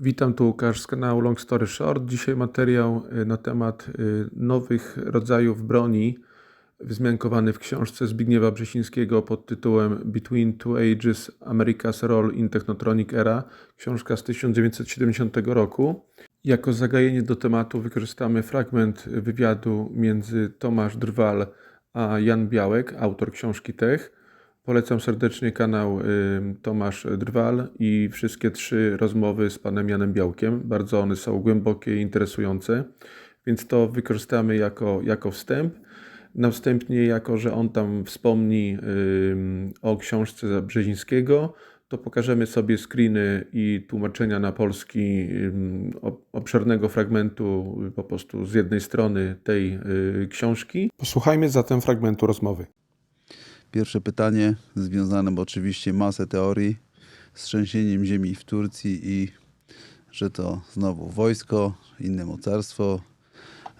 Witam tu Łukasz z kanału Long Story Short. Dzisiaj materiał y, na temat y, nowych rodzajów broni wzmiankowany w książce Zbigniewa Brzesińskiego pod tytułem Between Two Ages America's Role in Technotronic Era, książka z 1970 roku. Jako zagajenie do tematu wykorzystamy fragment wywiadu między Tomasz Drwal a Jan Białek, autor książki Tech. Polecam serdecznie kanał y, Tomasz Drwal i wszystkie trzy rozmowy z panem Janem Białkiem. Bardzo one są głębokie i interesujące, więc to wykorzystamy jako, jako wstęp. Następnie, jako że on tam wspomni y, o książce Brzezińskiego, to pokażemy sobie screeny i tłumaczenia na polski y, obszernego fragmentu po prostu z jednej strony tej książki. Posłuchajmy zatem fragmentu rozmowy. Pierwsze pytanie związane, oczywiście masę teorii z trzęsieniem ziemi w Turcji i że to znowu wojsko, inne mocarstwo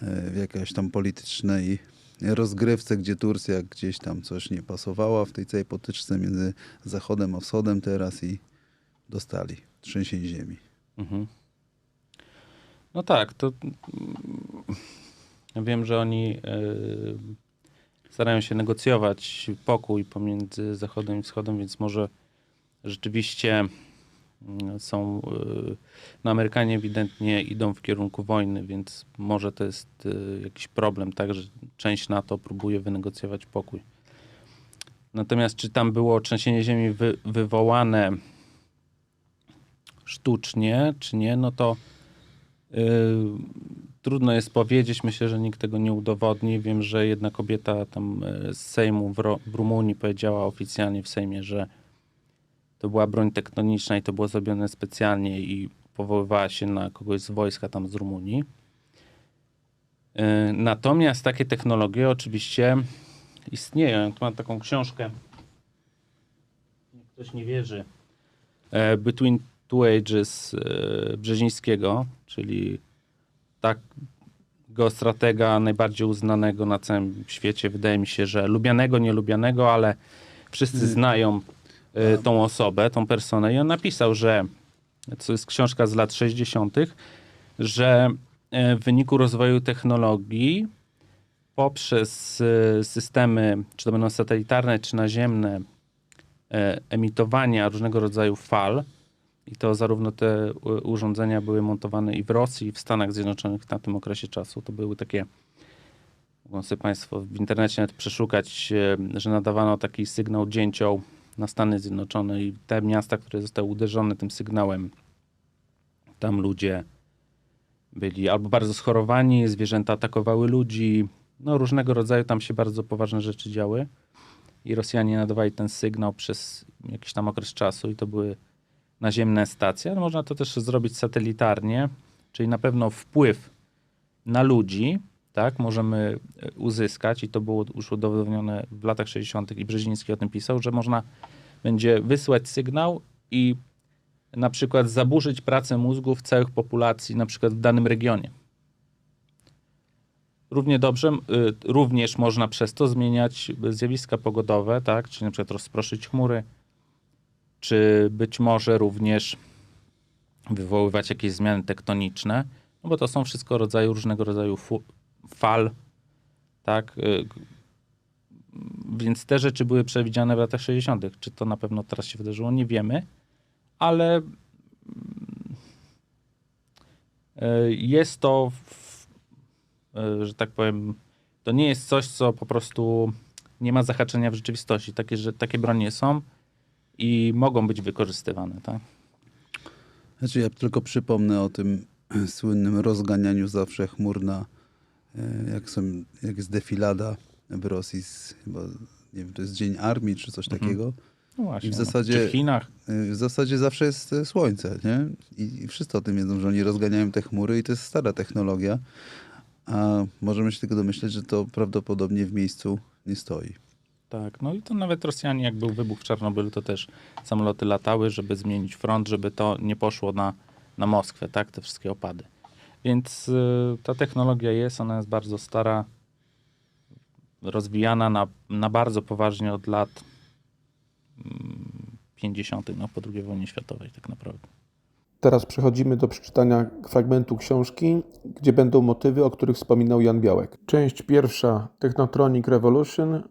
e, w jakiejś tam politycznej rozgrywce, gdzie Turcja gdzieś tam coś nie pasowała w tej całej potyczce między Zachodem a Wschodem teraz i dostali trzęsienie ziemi. Mhm. No tak, to mm, wiem, że oni e, starają się negocjować pokój pomiędzy Zachodem i Wschodem, więc może rzeczywiście mm, są. e, No, Amerykanie ewidentnie idą w kierunku wojny, więc może to jest e, jakiś problem, tak, że część NATO próbuje wynegocjować pokój. Natomiast czy tam było trzęsienie ziemi wy, wywołane sztucznie, czy nie, no to yy, trudno jest powiedzieć. Myślę, że nikt tego nie udowodni. Wiem, że jedna kobieta tam yy, z Sejmu w, Ro- w Rumunii powiedziała oficjalnie w Sejmie, że to była broń tektoniczna i to było zrobione specjalnie i powoływała się na kogoś z wojska tam z Rumunii. Yy, Natomiast takie technologie oczywiście istnieją. Ja tu mam taką książkę. Ktoś nie wierzy. e, Between Two Ages e, Brzezińskiego, czyli tak geostratega najbardziej uznanego na całym świecie. Wydaje mi się, że lubianego, nielubianego, ale wszyscy znają e, tą osobę, tą personę. I on napisał, że to jest książka z lat 60., że e, w wyniku rozwoju technologii poprzez e, systemy, czy to będą satelitarne, czy naziemne, e, emitowania różnego rodzaju fal, i to zarówno te urządzenia były montowane i w Rosji, i w Stanach Zjednoczonych na tym okresie czasu. To były takie, mogą sobie Państwo w internecie nawet przeszukać, e, że nadawano taki sygnał dzięcioł na Stany Zjednoczone i te miasta, które zostały uderzone tym sygnałem, tam ludzie byli albo bardzo schorowani, zwierzęta atakowały ludzi, no różnego rodzaju tam się bardzo poważne rzeczy działy i Rosjanie nadawali ten sygnał przez jakiś tam okres czasu i to były naziemne stacje, ale można to też zrobić satelitarnie, czyli na pewno wpływ na ludzi, tak, możemy e, uzyskać i to było już udowodnione w latach 60. i Brzeziński o tym pisał, że można będzie wysłać sygnał i na przykład zaburzyć pracę mózgów całych populacji, na przykład w danym regionie. Równie dobrze, y, również można przez to zmieniać zjawiska pogodowe, tak, czyli na przykład rozproszyć chmury, czy być może również wywoływać jakieś zmiany tektoniczne, no bo to są wszystko rodzaju, różnego rodzaju fal, tak, y, więc te rzeczy były przewidziane w latach 60. Czy to na pewno teraz się wydarzyło, nie wiemy, ale y, jest to, y, że tak powiem, to nie jest coś, co po prostu nie ma zahaczenia w rzeczywistości. Takie, że takie bronie są i mogą być wykorzystywane, tak? Znaczy ja tylko przypomnę o tym słynnym rozganianiu zawsze chmur na, e, jak, są, jak jest defilada w Rosji, z, chyba, nie wiem, to jest Dzień Armii czy coś Mhm. takiego. No właśnie. I w no. zasadzie- w Chinach? Y, W zasadzie zawsze jest e, słońce, nie? I i wszyscy o tym wiedzą, że oni rozganiają te chmury i to jest stara technologia. A możemy się tylko domyśleć, że to prawdopodobnie w miejscu nie stoi. Tak, no i to nawet Rosjanie, jak był wybuch w Czarnobylu, to też samoloty latały, żeby zmienić front, żeby to nie poszło na, na Moskwę, tak, te wszystkie opady. Więc y, ta technologia jest, ona jest bardzo stara, rozwijana na, na bardzo poważnie od lat mm, 50., no po II wojnie światowej tak naprawdę. Teraz przechodzimy do przeczytania fragmentu książki, gdzie będą motywy, o których wspominał Jan Białek. Część pierwsza Technotronic Revolution,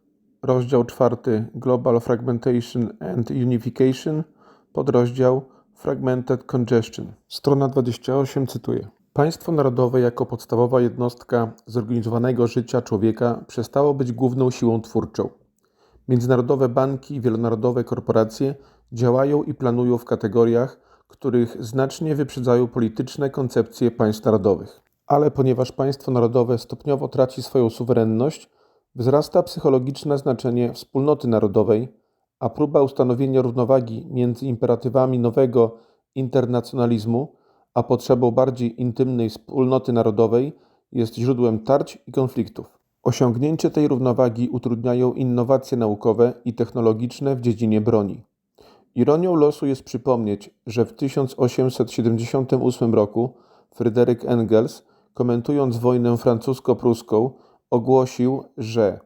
rozdział czwarty Global Fragmentation and Unification, podrozdział Fragmented Congestion. Strona 28 cytuję. Państwo narodowe jako podstawowa jednostka zorganizowanego życia człowieka przestało być główną siłą twórczą. Międzynarodowe banki i wielonarodowe korporacje działają i planują w kategoriach, których znacznie wyprzedzają polityczne koncepcje państw narodowych. Ale ponieważ państwo narodowe stopniowo traci swoją suwerenność, wzrasta psychologiczne znaczenie wspólnoty narodowej, a próba ustanowienia równowagi między imperatywami nowego internacjonalizmu a potrzebą bardziej intymnej wspólnoty narodowej jest źródłem tarć i konfliktów. Osiągnięcie tej równowagi utrudniają innowacje naukowe i technologiczne w dziedzinie broni. Ironią losu jest przypomnieć, że w 1878 roku Fryderyk Engels, komentując wojnę francusko-pruską, ogłosił, że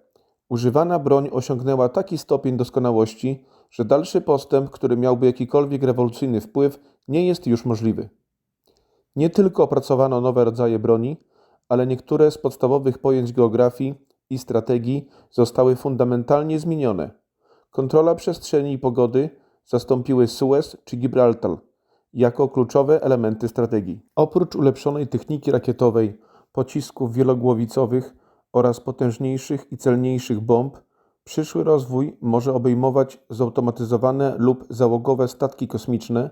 używana broń osiągnęła taki stopień doskonałości, że dalszy postęp, który miałby jakikolwiek rewolucyjny wpływ, nie jest już możliwy. Nie tylko opracowano nowe rodzaje broni, ale niektóre z podstawowych pojęć geografii i strategii zostały fundamentalnie zmienione. Kontrola przestrzeni i pogody zastąpiły Suez czy Gibraltar jako kluczowe elementy strategii. Oprócz ulepszonej techniki rakietowej, pocisków wielogłowicowych oraz potężniejszych i celniejszych bomb, przyszły rozwój może obejmować zautomatyzowane lub załogowe statki kosmiczne,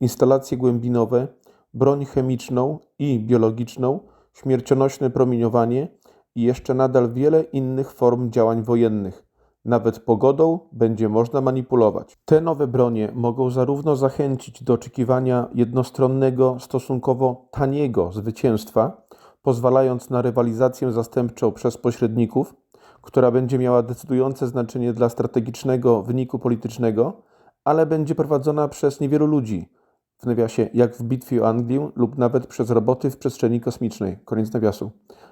instalacje głębinowe, broń chemiczną i biologiczną, śmiercionośne promieniowanie i jeszcze nadal wiele innych form działań wojennych. Nawet pogodą będzie można manipulować. Te nowe bronie mogą zarówno zachęcić do oczekiwania jednostronnego, stosunkowo taniego zwycięstwa, pozwalając na rywalizację zastępczą przez pośredników, która będzie miała decydujące znaczenie dla strategicznego wyniku politycznego, ale będzie prowadzona przez niewielu ludzi, w nawiasie jak w bitwie o Anglię lub nawet przez roboty w przestrzeni kosmicznej, koniec nawiasu,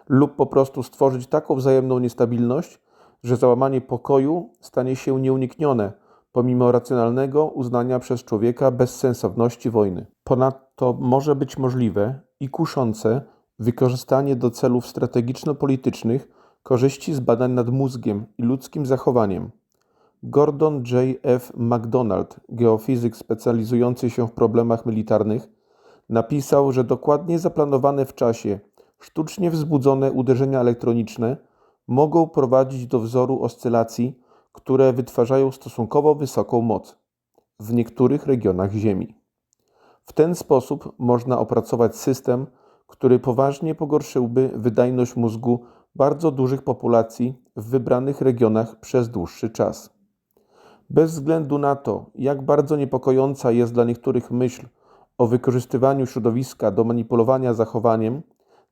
lub po prostu stworzyć taką wzajemną niestabilność, że załamanie pokoju stanie się nieuniknione, pomimo racjonalnego uznania przez człowieka bezsensowności wojny. Ponadto może być możliwe i kuszące wykorzystanie do celów strategiczno-politycznych korzyści z badań nad mózgiem i ludzkim zachowaniem. Gordon J. F. MacDonald, geofizyk specjalizujący się w problemach militarnych, napisał, że dokładnie zaplanowane w czasie, sztucznie wzbudzone uderzenia elektroniczne mogą prowadzić do wzoru oscylacji, które wytwarzają stosunkowo wysoką moc w niektórych regionach Ziemi. W ten sposób można opracować system, który poważnie pogorszyłby wydajność mózgu bardzo dużych populacji w wybranych regionach przez dłuższy czas. Bez względu na to, jak bardzo niepokojąca jest dla niektórych myśl o wykorzystywaniu środowiska do manipulowania zachowaniem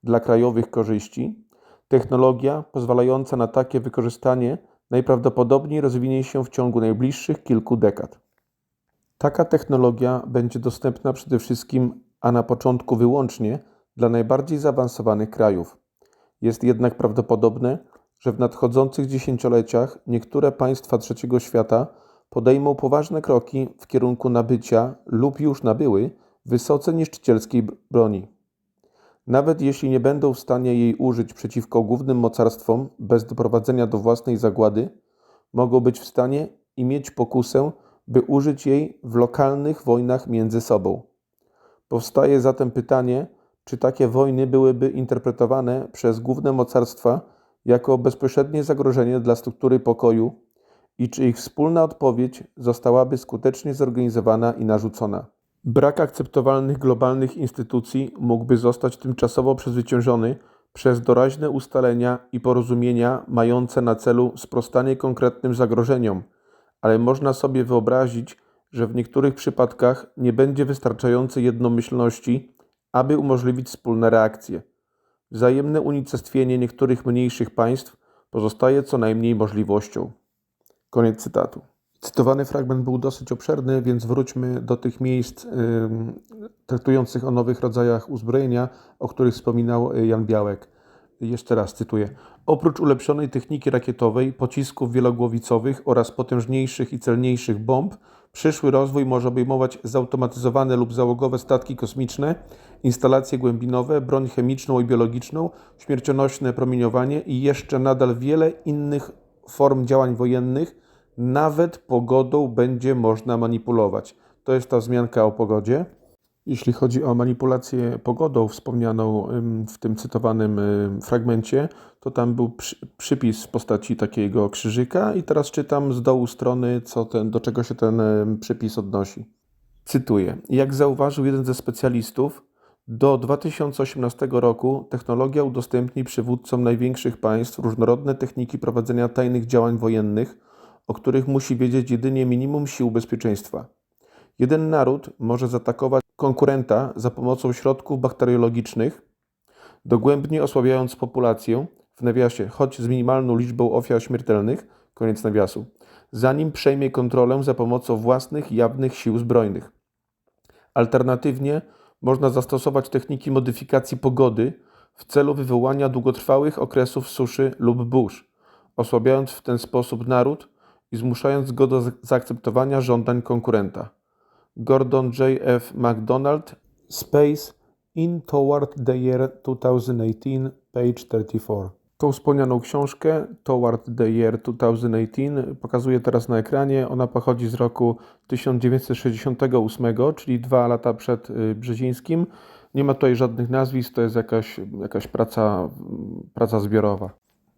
dla krajowych korzyści, technologia pozwalająca na takie wykorzystanie najprawdopodobniej rozwinie się w ciągu najbliższych kilku dekad. Taka technologia będzie dostępna przede wszystkim, a na początku wyłącznie, dla najbardziej zaawansowanych krajów. Jest jednak prawdopodobne, że w nadchodzących dziesięcioleciach niektóre państwa trzeciego świata podejmą poważne kroki w kierunku nabycia lub już nabyły wysoce niszczycielskiej broni. Nawet jeśli nie będą w stanie jej użyć przeciwko głównym mocarstwom bez doprowadzenia do własnej zagłady, mogą być w stanie i mieć pokusę, by użyć jej w lokalnych wojnach między sobą. Powstaje zatem pytanie, czy takie wojny byłyby interpretowane przez główne mocarstwa jako bezpośrednie zagrożenie dla struktury pokoju i czy ich wspólna odpowiedź zostałaby skutecznie zorganizowana i narzucona. Brak akceptowalnych globalnych instytucji mógłby zostać tymczasowo przezwyciężony przez doraźne ustalenia i porozumienia mające na celu sprostanie konkretnym zagrożeniom, ale można sobie wyobrazić, że w niektórych przypadkach nie będzie wystarczającej jednomyślności, aby umożliwić wspólne reakcje. Wzajemne unicestwienie niektórych mniejszych państw pozostaje co najmniej możliwością. Koniec cytatu. Cytowany fragment był dosyć obszerny, więc wróćmy do tych miejsc ym, traktujących o nowych rodzajach uzbrojenia, o których wspominał y, Jan Białek. Jeszcze raz cytuję. Oprócz ulepszonej techniki rakietowej, pocisków wielogłowicowych oraz potężniejszych i celniejszych bomb, Przyszły rozwój może obejmować zautomatyzowane lub załogowe statki kosmiczne, instalacje głębinowe, broń chemiczną i biologiczną, śmiercionośne promieniowanie i jeszcze nadal wiele innych form działań wojennych. Nawet pogodą będzie można manipulować. To jest ta wzmianka o pogodzie. Jeśli chodzi o manipulację pogodą wspomnianą w tym cytowanym ym, fragmencie, to tam był przy, przypis w postaci takiego krzyżyka i teraz czytam z dołu strony, co ten, do czego się ten przypis odnosi. Cytuję. Jak zauważył jeden ze specjalistów, do 2018 roku technologia udostępni przywódcom największych państw różnorodne techniki prowadzenia tajnych działań wojennych, o których musi wiedzieć jedynie minimum sił bezpieczeństwa. Jeden naród może zaatakować konkurenta za pomocą środków bakteriologicznych, dogłębnie osłabiając populację, w nawiasie, choć z minimalną liczbą ofiar śmiertelnych, koniec nawiasu, zanim przejmie kontrolę za pomocą własnych jawnych sił zbrojnych. Alternatywnie można zastosować techniki modyfikacji pogody w celu wywołania długotrwałych okresów suszy lub burz, osłabiając w ten sposób naród i zmuszając go do zaakceptowania żądań konkurenta. Gordon J. F. MacDonald, Space in Toward the Year 2018, page 34. Tą wspomnianą książkę, Toward the Year 2018, pokazuję teraz na ekranie. Ona pochodzi z roku 1968, czyli dwa lata przed y, Brzezińskim. Nie ma tutaj żadnych nazwisk, to jest jakaś, jakaś praca, praca zbiorowa.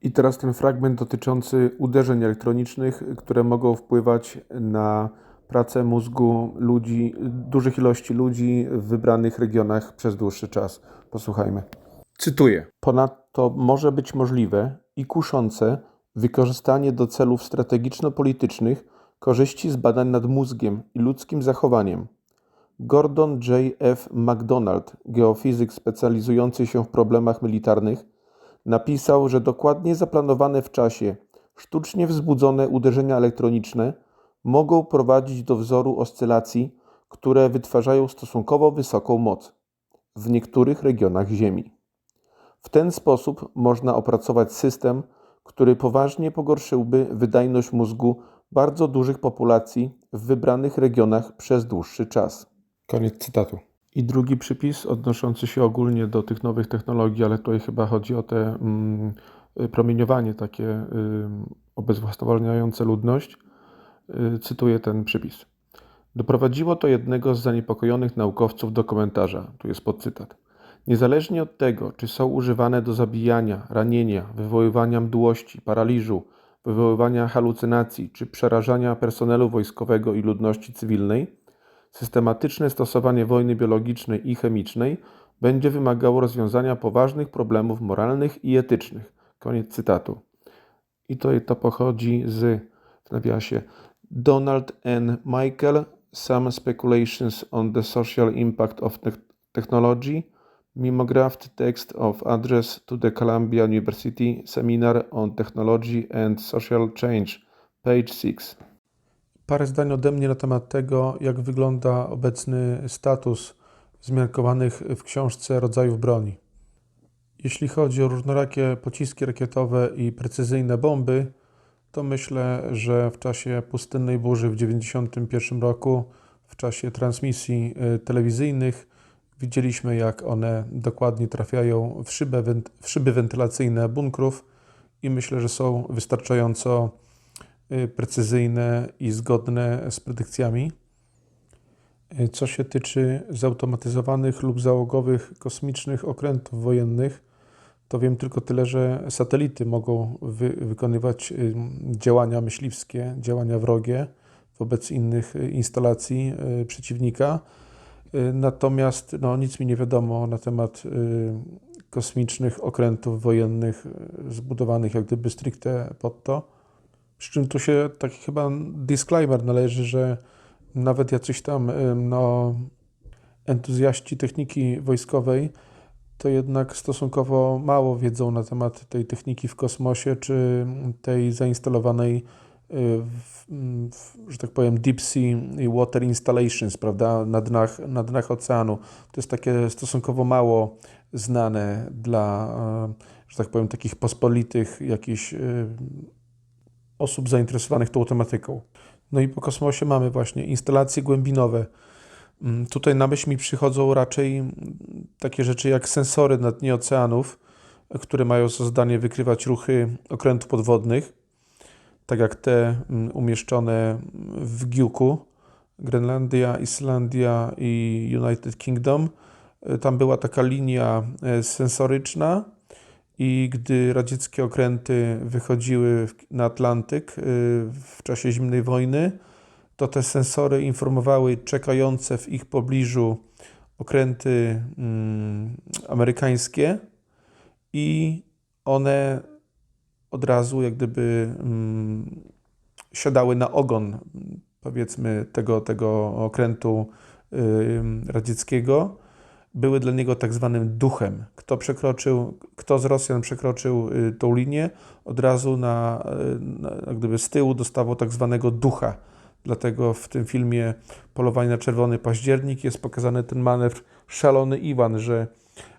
I teraz ten fragment dotyczący uderzeń elektronicznych, które mogą wpływać na pracę mózgu ludzi, dużych ilości ludzi w wybranych regionach przez dłuższy czas. Posłuchajmy. Cytuję. Ponadto może być możliwe i kuszące wykorzystanie do celów strategiczno-politycznych korzyści z badań nad mózgiem i ludzkim zachowaniem. Gordon J. F. MacDonald, geofizyk specjalizujący się w problemach militarnych, napisał, że dokładnie zaplanowane w czasie, sztucznie wzbudzone uderzenia elektroniczne mogą prowadzić do wzoru oscylacji, które wytwarzają stosunkowo wysoką moc w niektórych regionach Ziemi. W ten sposób można opracować system, który poważnie pogorszyłby wydajność mózgu bardzo dużych populacji w wybranych regionach przez dłuższy czas. Koniec cytatu. I drugi przypis odnoszący się ogólnie do tych nowych technologii, ale tutaj chyba chodzi o te mm, promieniowanie takie y, obezwłasnowolniające ludność. Y, cytuję ten przypis. Doprowadziło to jednego z zaniepokojonych naukowców do komentarza. Tu jest podcytat. Niezależnie od tego, czy są używane do zabijania, ranienia, wywoływania mdłości, paraliżu, wywoływania halucynacji czy przerażania personelu wojskowego i ludności cywilnej, systematyczne stosowanie wojny biologicznej i chemicznej będzie wymagało rozwiązania poważnych problemów moralnych i etycznych. Koniec cytatu. I to, to pochodzi z, w nawiasie, Donald N. Michael, Some Speculations on the Social Impact of Tech- Technology, Mimographed Text of Address to the Columbia University Seminar on Technology and Social Change, page 6. Parę zdań ode mnie na temat tego, jak wygląda obecny status zmiarkowanych w książce rodzajów broni. Jeśli chodzi o różnorakie pociski rakietowe i precyzyjne bomby, to myślę, że w czasie pustynnej burzy w 1991 roku, w czasie transmisji y, telewizyjnych, widzieliśmy, jak one dokładnie trafiają w, szybę, w szyby wentylacyjne bunkrów i myślę, że są wystarczająco y, precyzyjne i zgodne z predykcjami. Y, Co się tyczy zautomatyzowanych lub załogowych kosmicznych okrętów wojennych, to wiem tylko tyle, że satelity mogą wy, wykonywać y, działania myśliwskie, działania wrogie wobec innych y, instalacji y, przeciwnika. Natomiast no, nic mi nie wiadomo na temat kosmicznych okrętów wojennych zbudowanych jak gdyby stricte pod to. Przy czym tu się taki chyba disclaimer należy, że nawet jacyś tam no, entuzjaści techniki wojskowej to jednak stosunkowo mało wiedzą na temat tej techniki w kosmosie, czy tej zainstalowanej, y, w, w, że tak powiem, deep sea water installations, prawda, na dnach, na dnach oceanu. To jest takie stosunkowo mało znane dla, y, że tak powiem, takich pospolitych jakichś y, osób zainteresowanych tą tematyką. No i po kosmosie mamy właśnie instalacje głębinowe. Mm, Tutaj na myśl mi przychodzą raczej takie rzeczy jak sensory na dnie oceanów, które mają za zadanie wykrywać ruchy okrętów podwodnych, tak jak te mm, umieszczone w Giuku, Grenlandia, Islandia i United Kingdom. Y, Tam była taka linia e, sensoryczna i gdy radzieckie okręty wychodziły na Atlantyk y, w czasie zimnej wojny, to te sensory informowały czekające w ich pobliżu okręty mm, amerykańskie i one od razu jak gdyby mm, siadały na ogon powiedzmy tego, tego okrętu ym, radzieckiego były dla niego tak zwanym duchem. Kto przekroczył, kto z Rosjan przekroczył y, tą linię, od razu na, y, na, gdyby z tyłu dostawał tak zwanego ducha. Dlatego w tym filmie Polowanie na Czerwony Październik jest pokazany ten manewr szalony Iwan, że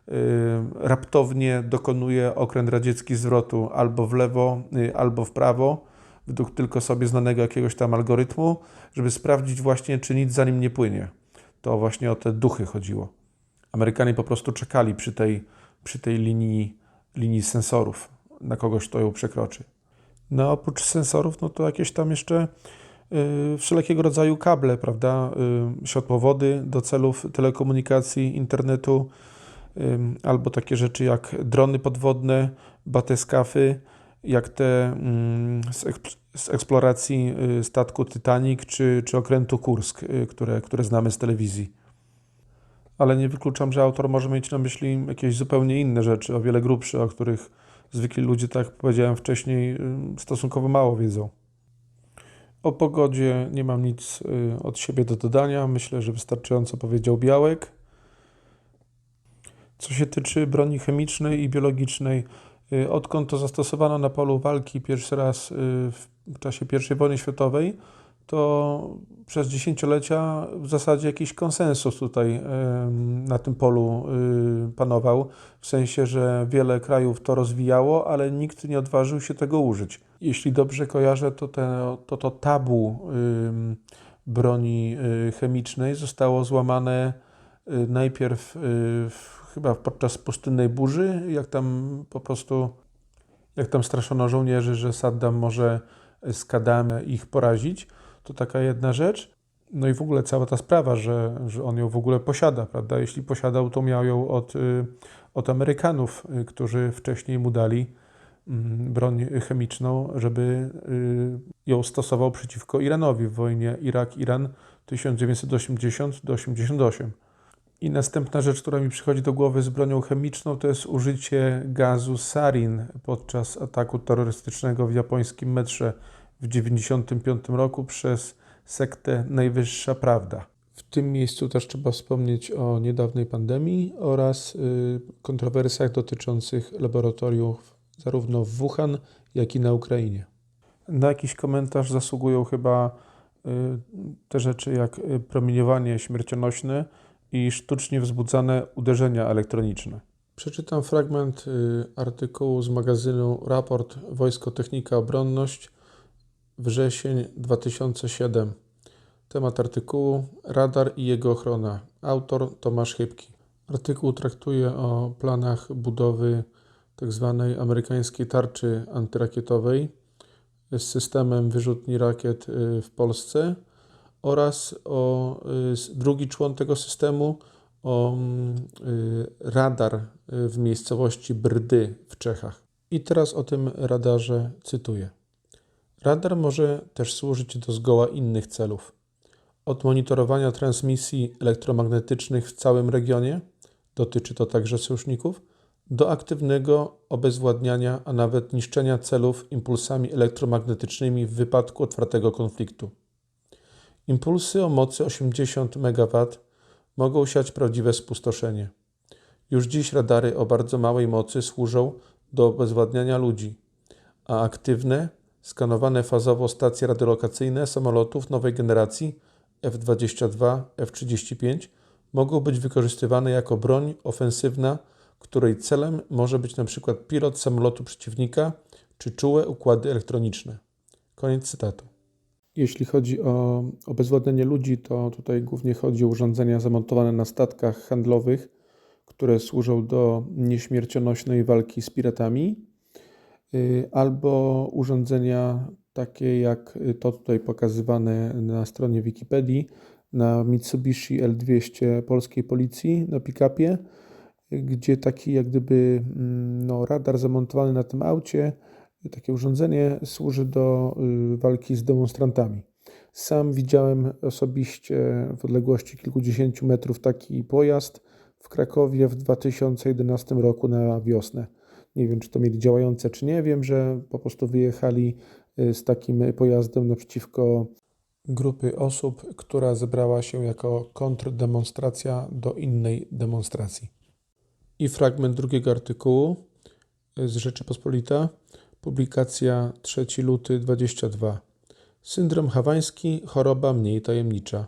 y, raptownie dokonuje okręt radziecki zwrotu albo w lewo, y, albo w prawo, według tylko sobie znanego jakiegoś tam algorytmu, żeby sprawdzić właśnie, czy nic za nim nie płynie. To właśnie o te duchy chodziło. Amerykanie po prostu czekali przy tej, przy tej linii, linii sensorów na kogoś, kto ją przekroczy. No oprócz sensorów, no to jakieś tam jeszcze wszelkiego rodzaju kable, prawda? Y, światłowody do celów telekomunikacji, internetu, ym, albo takie rzeczy jak drony podwodne, batyskafy, jak te ym, z, eks- z eksploracji y, statku Titanic czy, czy okrętu Kursk, y, które, które znamy z telewizji ale nie wykluczam, że autor może mieć na myśli jakieś zupełnie inne rzeczy, o wiele grubsze, o których zwykli ludzie, tak jak powiedziałem wcześniej, stosunkowo mało wiedzą. O pogodzie nie mam nic y, od siebie do dodania. Myślę, że wystarczająco powiedział Białek. Co się tyczy broni chemicznej i biologicznej, y, odkąd to zastosowano na polu walki pierwszy raz y, w czasie I wojny światowej, to przez dziesięciolecia w zasadzie jakiś konsensus tutaj na tym polu panował, w sensie, że wiele krajów to rozwijało, ale nikt nie odważył się tego użyć. Jeśli dobrze kojarzę, to te, to, to tabu broni y, chemicznej zostało złamane y, najpierw y, chyba podczas pustynnej burzy, jak tam po prostu, jak tam straszono żołnierzy, że Saddam może z Kadamy ich porazić. To taka jedna rzecz. No i w ogóle cała ta sprawa, że, że on ją w ogóle posiada, prawda? Jeśli posiadał, to miał ją od, od Amerykanów, którzy wcześniej mu dali broń chemiczną, żeby y, ją stosował przeciwko Iranowi w wojnie Irak-Iran 1980-88. I następna rzecz, która mi przychodzi do głowy z bronią chemiczną, to jest użycie gazu sarin podczas ataku terrorystycznego w japońskim metrze w 1995 roku przez sektę Najwyższa Prawda. W tym miejscu też trzeba wspomnieć o niedawnej pandemii oraz y, kontrowersjach dotyczących laboratoriów zarówno w Wuhan, jak i na Ukrainie. Na jakiś komentarz zasługują chyba y, te rzeczy jak y, promieniowanie śmiercionośne i sztucznie wzbudzane uderzenia elektroniczne. Przeczytam fragment y, artykułu z magazynu Raport Wojsko Technika Obronność wrzesień 2007. Temat artykułu Radar i jego ochrona. Autor Tomasz Chybki. Artykuł traktuje o planach budowy tzw. amerykańskiej tarczy antyrakietowej z systemem wyrzutni rakiet y, w Polsce oraz o y, drugi człon tego systemu o mm, y, radar w miejscowości Brdy w Czechach. I teraz o tym radarze cytuję. Radar może też służyć do zgoła innych celów. Od monitorowania transmisji elektromagnetycznych w całym regionie, dotyczy to także sojuszników, do aktywnego obezwładniania, a nawet niszczenia celów impulsami elektromagnetycznymi w wypadku otwartego konfliktu. Impulsy o mocy 80 MW mogą siać prawdziwe spustoszenie. Już dziś radary o bardzo małej mocy służą do obezwładniania ludzi, a aktywne, skanowane fazowo stacje radiolokacyjne samolotów nowej generacji F-22, F-35 mogą być wykorzystywane jako broń ofensywna, której celem może być np. pilot samolotu przeciwnika czy czułe układy elektroniczne. Koniec cytatu. Jeśli chodzi o obezwładnianie ludzi, to tutaj głównie chodzi o urządzenia zamontowane na statkach handlowych, które służą do nieśmiercionośnej walki z piratami, y, albo urządzenia takie jak to tutaj pokazywane na stronie Wikipedii na Mitsubishi L200 polskiej policji na pick-upie, gdzie taki jak gdyby mm, no, radar zamontowany na tym aucie, takie urządzenie służy do y, walki z demonstrantami. Sam widziałem osobiście w odległości kilkudziesięciu metrów taki pojazd w Krakowie w 2011 roku na wiosnę. Nie wiem, czy to mieli działające, czy nie. Wiem, że po prostu wyjechali y, z takim pojazdem naprzeciwko grupy osób, która zebrała się jako kontrdemonstracja do innej demonstracji. I fragment drugiego artykułu z Rzeczypospolita, publikacja 3 luty 22. Syndrom hawański, choroba mniej tajemnicza.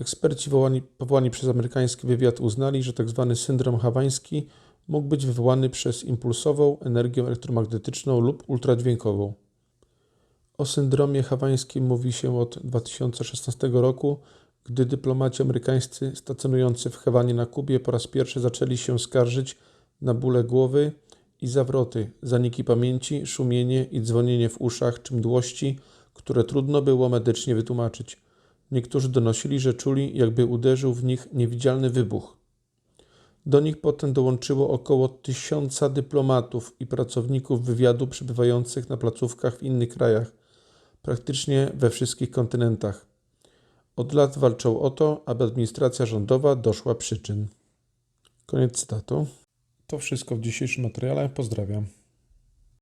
Eksperci wołani, powołani przez amerykański wywiad uznali, że tzw. syndrom hawański mógł być wywołany przez impulsową energię elektromagnetyczną lub ultradźwiękową. O syndromie hawańskim mówi się od 2016 roku, gdy dyplomaci amerykańscy stacjonujący w Hawanie na Kubie po raz pierwszy zaczęli się skarżyć na bóle głowy i zawroty, zaniki pamięci, szumienie i dzwonienie w uszach czy mdłości, które trudno było medycznie wytłumaczyć. Niektórzy donosili, że czuli, jakby uderzył w nich niewidzialny wybuch. Do nich potem dołączyło około tysiąca dyplomatów i pracowników wywiadu przebywających na placówkach w innych krajach, praktycznie we wszystkich kontynentach. Od lat walczą o to, aby administracja rządowa doszła przyczyn. Koniec cytatu. To wszystko w dzisiejszym materiale. Pozdrawiam.